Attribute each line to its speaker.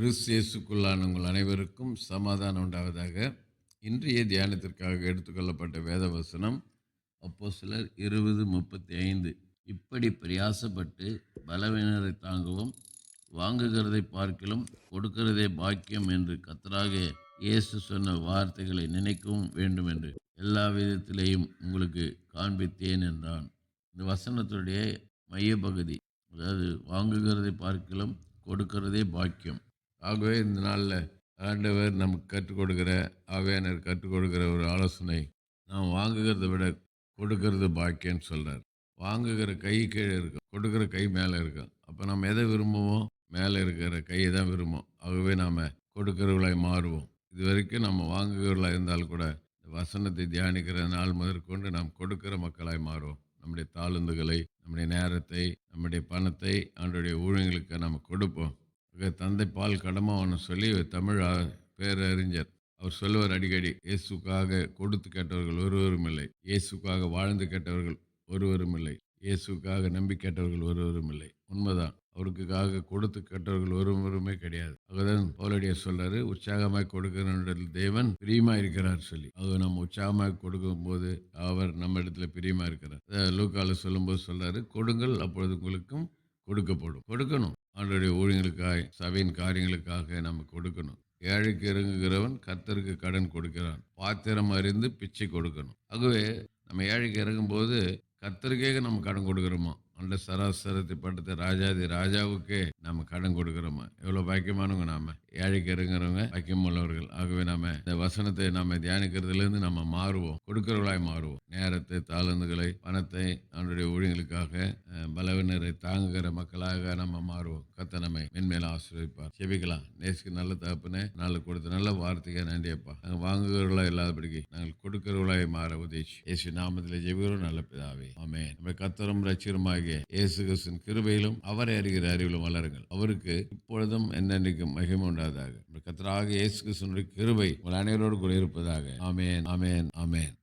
Speaker 1: கிறிஸ்தியேசுக்குள்ளான உங்கள் அனைவருக்கும் சமாதானம் உண்டாவதாக. இன்றைய தியானத்திற்காக எடுத்துக்கொள்ளப்பட்ட வேத வசனம் அப்போ சிலர் இருபது முப்பத்தி ஐந்து இப்படி பிரயாசப்பட்டு பலவீனரை தாங்கவும் வாங்குகிறதை பார்க்கிலும் கொடுக்கிறதே பாக்கியம் என்று கத்தராக இயேசு சொன்ன வார்த்தைகளை நினைக்கவும் வேண்டும் என்று எல்லா விதத்திலேயும் உங்களுக்கு காண்பித்தேன் என்றான். இந்த வசனத்துடைய மையப்பகுதி அதாவது வாங்குகிறதை பார்க்கிலும் கொடுக்கிறதே பாக்கியம். ஆகவே இந்த நாளில் ஆண்டவர் நமக்கு கற்றுக் கொடுக்குற ஆவியானர் கற்றுக் கொடுக்குற ஒரு ஆலோசனை நாம் வாங்குகிறத விட கொடுக்கறது பாக்கியம்னு சொல்கிறார் வாங்குகிற கை கீழே இருக்கும். கொடுக்குற கை மேலே இருக்கும். அப்போ நம்ம எதை விரும்புவோம் மேலே இருக்கிற கையை தான் விரும்புவோம். ஆகவே நாம் கொடுக்கிறவர்களாய் மாறுவோம். இது வரைக்கும் நம்ம வாங்குகிறவர்களாக இருந்தால் கூட இந்த வசனத்தை தியானிக்கிற நாள் முதற்கொண்டு நாம் கொடுக்கிற மக்களாய் மாறுவோம். நம்முடைய தாளுந்துகளை நம்முடைய நேரத்தை நம்முடைய பணத்தை அவனுடைய ஊழியர்களுக்கு நம்ம கொடுப்போம். தந்தை பால் கடமாவன்னு சொல்லி தமிழ் பேரறிஞர். அவர் சொல்லுவார் அடிக்கடி இயேசுக்காக கொடுத்து கேட்டவர்கள் ஒருவரும் இல்லை. இயேசுக்காக வாழ்ந்து கேட்டவர்கள் ஒருவரும் இல்லை. இயேசுக்காக நம்பி கேட்டவர்கள் ஒருவரும் இல்லை. உண்மைதான். அவருக்காக கொடுத்து கேட்டவர்கள் ஒருவருமே கிடையாது. அதுதான் பவுலடியார் சொல்றாரு உற்சாகமாக கொடுக்கிற தேவன் பிரியமா இருக்கிறார் சொல்லி. அது நம்ம உற்சாகமாக கொடுக்கும் போது அவர் நம்ம இடத்துல பிரியமா இருக்கிறார். லூக்கால சொல்லும்போது சொல்றாரு கொடுங்கள் அப்பொழுது உங்களுக்கும் கொடுக்கப்படும். கொடுக்கணும். அவருடைய ஊழியங்களுக்காய் சபையின் காரியங்களுக்காக நம்ம கொடுக்கணும். ஏழைக்கு இறங்குகிறவன் கத்தருக்கு கடன் கொடுக்கிறான். பாத்திரம் அறிந்து பிச்சை கொடுக்கணும். ஆகவே நம்ம ஏழைக்கு இறங்கும்போது கத்தருக்கே நம்ம கடன் கொடுக்குறோமா? அந்த சராசரத்தை படுத்த ராஜாதி ராஜாவுக்கே நம்ம கடன் கொடுக்குறோமா? எவ்வளோ பாக்கியமானவங்க நாம. ஏழைக்கு இறங்குறவங்க பாக்கியம் உள்ளவர்கள் ஆகவே நாம இந்த வசனத்தை நம்ம தியானிக்கிறதுலேருந்து நம்ம மாறுவோம். கொடுக்கிறவர்களாய் மாறுவோம். நேரத்தை தாளந்துகளை பணத்தை அவனுடைய ஊழியங்களுக்காக பலவினரை தாங்குகிற மக்களாக நம்ம மாறுவோம். கத்த நம்மை மென்மேல ஆசிரியப்பார் செபிக்கலாம் நேசுக்கு நல்ல தகப்பனே நாள் கொடுத்த நல்ல வார்த்தைக்கு நன்றியப்பா. நாங்கள் வாங்குகிறவர்களா இல்லாதபடிக்கு நாங்கள் கொடுக்கிறவர்களாய் மாற உதேசி இயேசு நாமத்தில் ஜெபிக்கிறோம். நல்ல பிதாவே. ஆமே நம்ம கத்தரும் ரட்சியருமாகிய இயேசு கிருஷ்ணன் கிருபையிலும் அவரை அறிகிற அறிவிலும் வளருங்கள். அவருக்கு இப்பொழுதும் என்னென்னைக்கும் மகிமை உண்டாதாக கத்தராக இயேசு கிறிஸ்துவனுடைய கிருபை உங்கள் அனைவரோடு கூட இருப்பதாக. ஆமேன். ஆமேன். ஆமேன்.